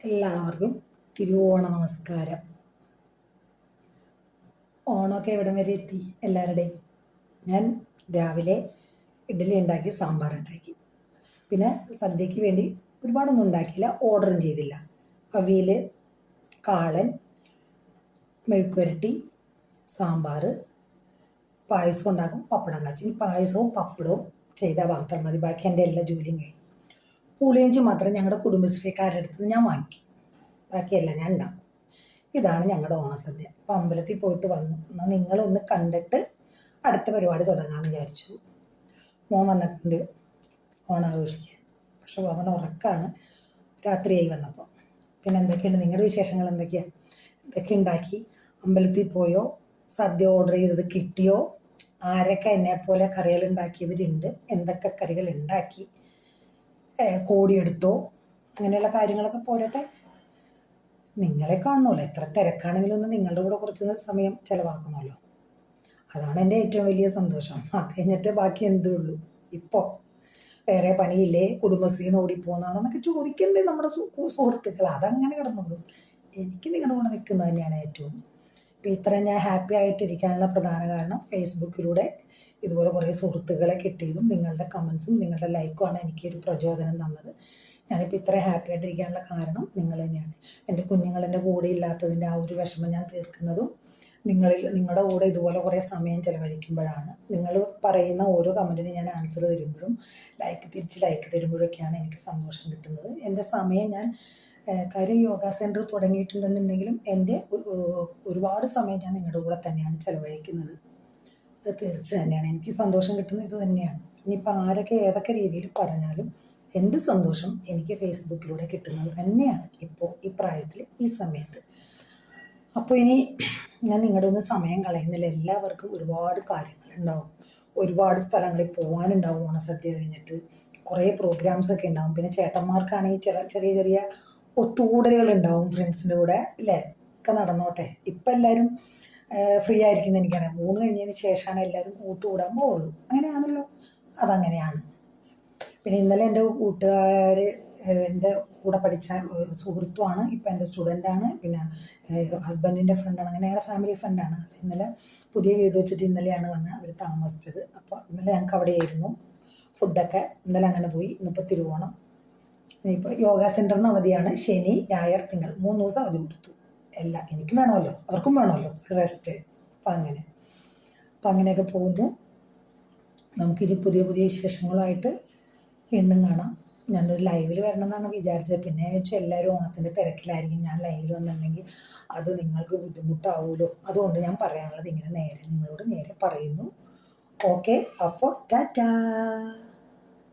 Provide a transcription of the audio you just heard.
എല്ലാവർക്കും തിരുവോണ നമസ്കാരം. ഓണമൊക്കെ എവിടം വരെ എത്തി എല്ലാവരുടെയും? ഞാൻ രാവിലെ ഇഡ്ഡലി ഉണ്ടാക്കി സാമ്പാർ ഉണ്ടാക്കി. പിന്നെ സദ്യക്ക് വേണ്ടി ഒരുപാടൊന്നും ഉണ്ടാക്കിയില്ല ഓർഡറും ചെയ്തില്ല. അവിയൽ കാളൻ മെഴുക്കുരട്ടി സാമ്പാർ പായസം ഉണ്ടാക്കും പപ്പടം കാച്ചും പായസവും പപ്പടവും ചെയ്താൽ മാത്രം മതി ബാക്കി എന്റെ എല്ലാ ജോലിയും കഴിയും പുളിയഞ്ചി മാത്രം ഞങ്ങളുടെ കുടുംബശ്രീക്കാരുടെ അടുത്ത് ഞാൻ വാങ്ങിക്കും. ബാക്കിയല്ല ഞാൻ ഉണ്ടാക്കും ഇതാണ് ഞങ്ങളുടെ ഓണസദ്യ. അപ്പം അമ്പലത്തിൽ പോയിട്ട് വന്നു. എന്നാൽ നിങ്ങളൊന്ന് കണ്ടിട്ട് അടുത്ത പരിപാടി തുടങ്ങാമെന്ന് വിചാരിച്ചു. മോൻ വന്നിട്ടുണ്ട് ഓണാഘോഷിക്കാൻ. പക്ഷെ അവൻ ഉറക്കാണ് രാത്രിയായി വന്നപ്പോൾ പിന്നെ എന്തൊക്കെയുണ്ട്? നിങ്ങളുടെ വിശേഷങ്ങൾ എന്തൊക്കെയാണ് എന്തൊക്കെ ഉണ്ടാക്കി അമ്പലത്തിൽ പോയോ? സദ്യ ഓർഡർ ചെയ്തത് കിട്ടിയോ? ആരൊക്കെ എന്നെപ്പോലെ കറികൾ ഉണ്ടാക്കിയവരുണ്ട് എന്തൊക്കെ കറികൾ ഉണ്ടാക്കി കോടിയെടുത്തോ? അങ്ങനെയുള്ള കാര്യങ്ങളൊക്കെ പോരട്ടെ. നിങ്ങളെ കാണുന്നല്ലോ എത്ര തിരക്കാണെങ്കിലും ഒന്ന് നിങ്ങളുടെ കൂടെ കുറച്ച് സമയം ചിലവാക്കണമല്ലോ. അതാണ് എന്റെ ഏറ്റവും വലിയ സന്തോഷം. അത് കഴിഞ്ഞിട്ട് ബാക്കി എന്തേ ഉള്ളൂ. ഇപ്പോൾ വേറെ പണിയില്ലേ? കുടുംബശ്രീയിൽ നിന്ന് ഓടിപ്പോകുന്നതാണോ എന്നൊക്കെ ചോദിക്കണ്ടേ നമ്മുടെ സുഹൃത്തുക്കൾ. അതങ്ങനെ കിടന്നോളൂ. എനിക്ക് നിങ്ങളുടെ കൂടെ നിൽക്കുന്നത് തന്നെയാണ് ഏറ്റവും ഇപ്പം ഇത്ര ഞാൻ ഹാപ്പി ആയിട്ടിരിക്കാനുള്ള പ്രധാന കാരണം ഫേസ്ബുക്കിലൂടെ ഇതുപോലെ കുറേ സുഹൃത്തുക്കളെ കിട്ടിയതും നിങ്ങളുടെ കമൻസും നിങ്ങളുടെ ലൈക്കുമാണ് എനിക്കൊരു പ്രചോദനം തന്നത്. ഞാനിപ്പോൾ ഇത്ര ഹാപ്പി ആയിട്ടിരിക്കാനുള്ള കാരണം നിങ്ങൾ തന്നെയാണ്. എന്റെ കുഞ്ഞുങ്ങളെന്റെ കൂടെ ഇല്ലാത്തതിന്റെ ആ ഒരു വിഷമം ഞാൻ തീർക്കുന്നതും നിങ്ങളിൽ നിങ്ങളുടെ കൂടെ ഇതുപോലെ കുറേ സമയം ചിലവഴിക്കുമ്പോഴാണ്. നിങ്ങൾ പറയുന്ന ഓരോ കമന്റിനും ഞാൻ ആൻസർ തരുമ്പോഴും ലൈക്ക് തിരിച്ച് ലൈക്ക് തരുമ്പോഴൊക്കെയാണ് എനിക്ക് സന്തോഷം കിട്ടുന്നത്. എന്റെ സമയം ഞാൻ കാര്യം യോഗ സെന്റർ തുടങ്ങിയിട്ടുണ്ടെന്നുണ്ടെങ്കിലും എന്റെ ഒരുപാട് സമയം ഞാൻ നിങ്ങളുടെ കൂടെ തന്നെയാണ് ചിലവഴിക്കുന്നത്. അത് തീർച്ച തന്നെയാണ്. എനിക്ക് സന്തോഷം കിട്ടുന്നത് ഇത് തന്നെയാണ്. ഇനിയിപ്പോൾ ആരൊക്കെ ഏതൊക്കെ രീതിയിൽ പറഞ്ഞാലും എന്റെ സന്തോഷം എനിക്ക് ഫേസ്ബുക്കിലൂടെ കിട്ടുന്നത് തന്നെയാണ് ഇപ്പോൾ ഈ പ്രായത്തിൽ ഈ സമയത്ത്. അപ്പോൾ ഇനി ഞാൻ നിങ്ങളുടെ ഒന്നും സമയം കളയുന്നില്ല എല്ലാവർക്കും ഒരുപാട് കാര്യങ്ങൾ കാര്യങ്ങളുണ്ടാവും ഒരുപാട് സ്ഥലങ്ങളിൽ പോകാനുണ്ടാവും ഓണസദ്യ കഴിഞ്ഞിട്ട്. കുറേ പ്രോഗ്രാംസ് ഒക്കെ ഉണ്ടാവും. പിന്നെ ചേട്ടന്മാർക്കാണെങ്കിൽ ചില ചെറിയ ചെറിയ ഒത്തുകൂടലുകൾ ഉണ്ടാവും ഫ്രണ്ട്സിന്റെ കൂടെ ഇല്ലേ? ഒക്കെ നടന്നോട്ടെ. ഇപ്പം എല്ലാവരും ഫ്രീ ആയിരിക്കുന്നത് എനിക്കറിയാം. ഊണ് കഴിഞ്ഞതിന് ശേഷമാണ് എല്ലാവരും കൂട്ടുകൂടാൻ പോവുള്ളൂ. അങ്ങനെയാണല്ലോ. അതങ്ങനെയാണ്. പിന്നെ ഇന്നലെ എന്റെ കൂട്ടുകാർ എന്റെ കൂടെ പഠിച്ച സുഹൃത്തുമാണ് ഇപ്പം എന്റെ സ്റ്റുഡന്റാണ് പിന്നെ ഹസ്ബൻഡിന്റെ ഫ്രണ്ടാണ് അങ്ങനെ ഞങ്ങളുടെ ഫാമിലി ഫ്രണ്ടാണ് ഇന്നലെ പുതിയ വീട് വെച്ചിട്ട് ഇന്നലെയാണ് വന്ന് അവർ താമസിച്ചത്. അപ്പോൾ ഇന്നലെ ഞങ്ങൾക്ക് അവിടെയായിരുന്നു. ഫുഡൊക്കെ ഇന്നലെ അങ്ങനെ പോയി. ഇന്നിപ്പോൾ തിരുവോണം. ഇനിയിപ്പോൾ യോഗ സെന്ററിന് അവധിയാണ്. ശനി ഞായർ തിങ്കൾ മൂന്ന് ദിവസം അവധി കൊടുത്തു. എല്ലാം എനിക്കും വേണമല്ലോ. അവർക്കും വേണമല്ലോ. റെസ്റ്റ് അപ്പം അങ്ങനെ. അപ്പം അങ്ങനെയൊക്കെ പോകുന്നു. നമുക്കിനി പുതിയ പുതിയ വിശേഷങ്ങളുമായിട്ട് വീണ്ടും കാണാം. ഞാനൊരു ലൈവിൽ വരണം എന്നാണ് വിചാരിച്ചത്. പിന്നെ വെച്ചു എല്ലാവരും ഓണത്തിന്റെ തിരക്കിലായിരിക്കും. ഞാൻ ലൈവിൽ വന്നിട്ടുണ്ടെങ്കിൽ അത് നിങ്ങൾക്ക് ബുദ്ധിമുട്ടാവുമല്ലോ അതുകൊണ്ട് ഞാൻ പറയാനുള്ളത് ഇങ്ങനെ നേരെ നിങ്ങളോട് നേരെ പറയുന്നു. ഓക്കെ അപ്പോൾ ടാറ്റാ.